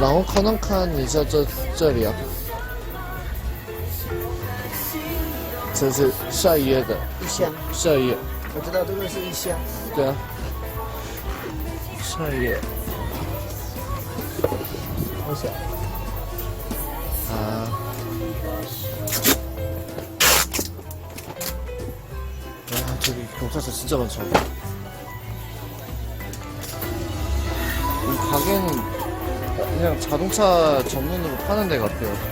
然后可能看你在这这里啊，这是下一页的，一箱，下一页，我知道这个是一箱。对啊， 사이에 보자 아. 아, 저기 경찰서 진짜 많죠. 이 가게는 그냥 자동차 전문으로 파는 데 같아요.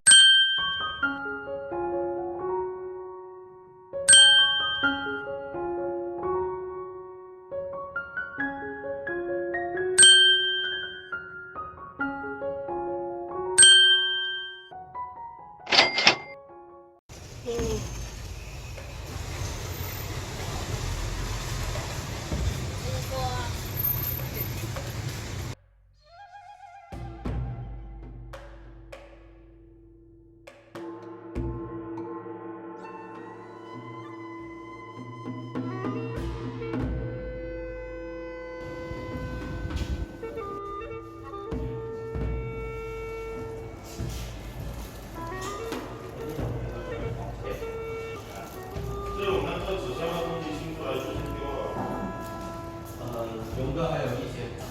여러분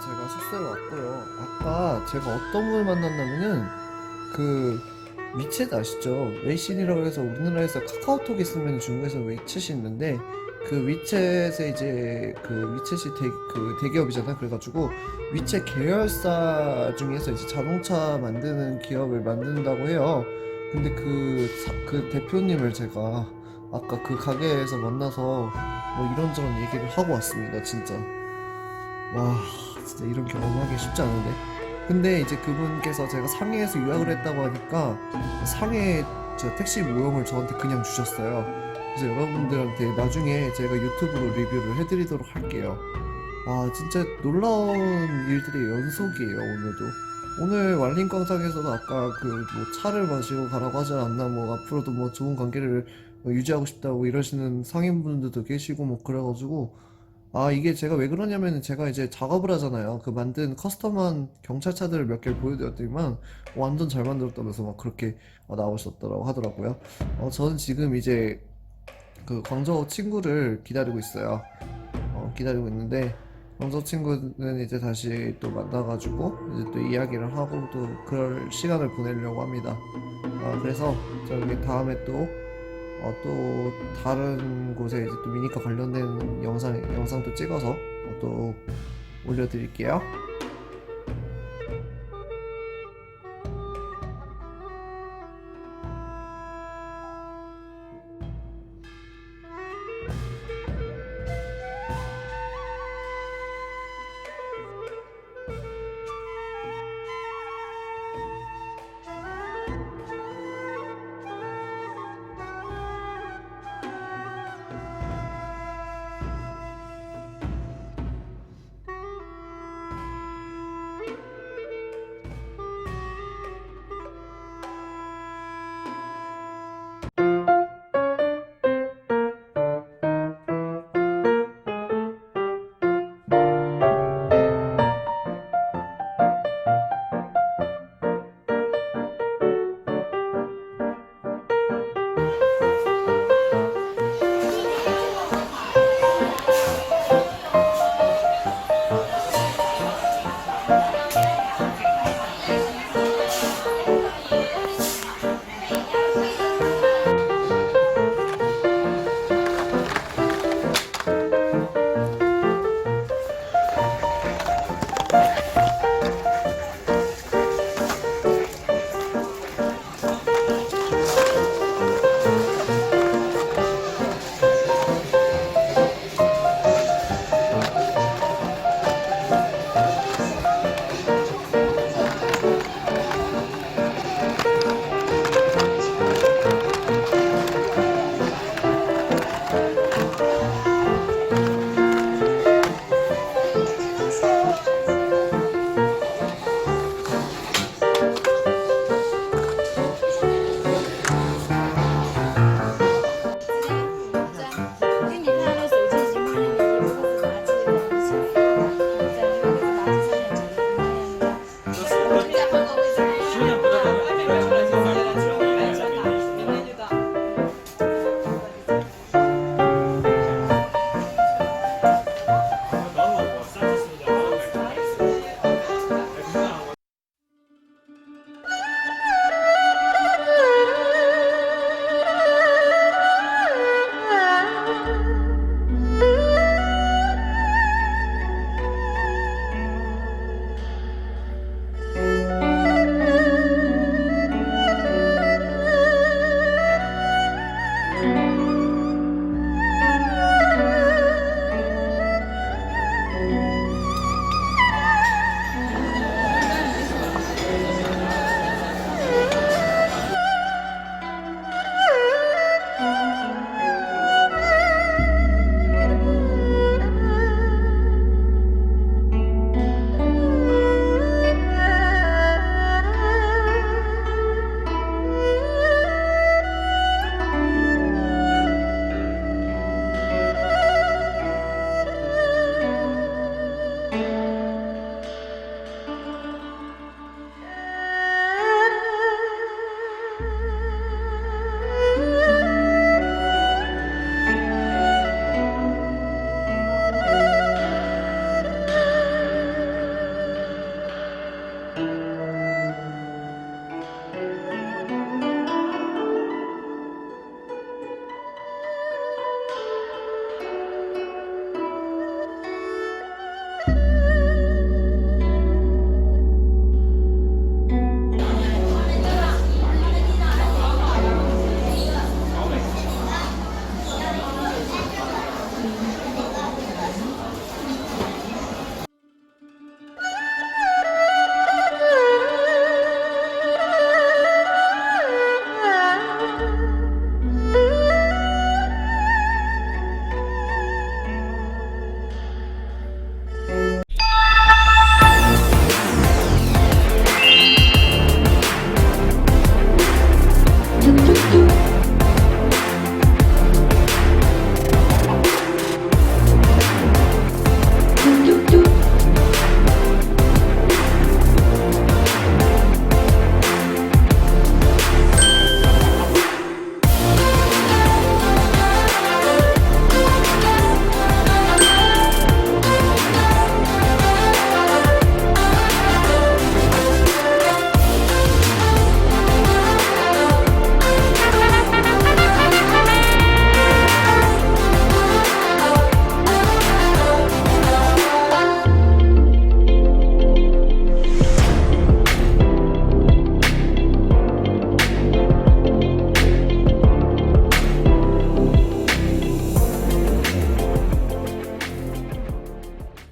제가 숙소에 왔고요. 아까 제가 어떤 분을 만났냐면은 그 위챗 아시죠? 웨이신이라고 해서 우리나라에서 카카오톡 있으면 중국에서 웨이챗이 있는데 그 위챗에 이제 그 위챗이 대, 그 대기업이잖아. 그래가지고 위챗 계열사 중에서 이제 자동차 만드는 기업을 만든다고 해요. 근데 그, 사- 그 대표님을 제가 아까 그 가게에서 만나서 뭐 이런저런 얘기를 하고 왔습니다. 진짜. 와 진짜 이런 경험하기 쉽지 않은데? 근데 이제 그분께서 제가 상해에서 유학을 했다고 하니까 상해 저 택시 모형을 저한테 그냥 주셨어요. 그래서 여러분들한테 나중에 제가 유튜브로 리뷰를 해드리도록 할게요. 아 진짜 놀라운 일들의 연속이에요 오늘도. 오늘 완린 광장에서도 아까 그 뭐 차를 마시고 가라고 하지 않았나 뭐 앞으로도 뭐 좋은 관계를 유지하고 싶다고 이러시는 상인분들도 계시고 뭐 그래가지고 아, 이게 제가 왜 그러냐면은 제가 이제 작업을 하잖아요. 그 만든 커스텀한 경찰차들을 몇 개를 보여드렸더니만 완전 잘 만들었다면서 막 그렇게 어, 나오셨더라고 하더라고요. 어, 저는 지금 이제 그 광저우 친구를 기다리고 있어요. 어, 기다리고 있는데 광저우 친구는 이제 다시 또 만나가지고 이제 또 이야기를 하고 또 그럴 시간을 보내려고 합니다. 어, 그래서 저기 다음에 또 어, 또 다른 곳에 이제 또 미니카 관련된 영상 영상도 찍어서 어, 또 올려드릴게요.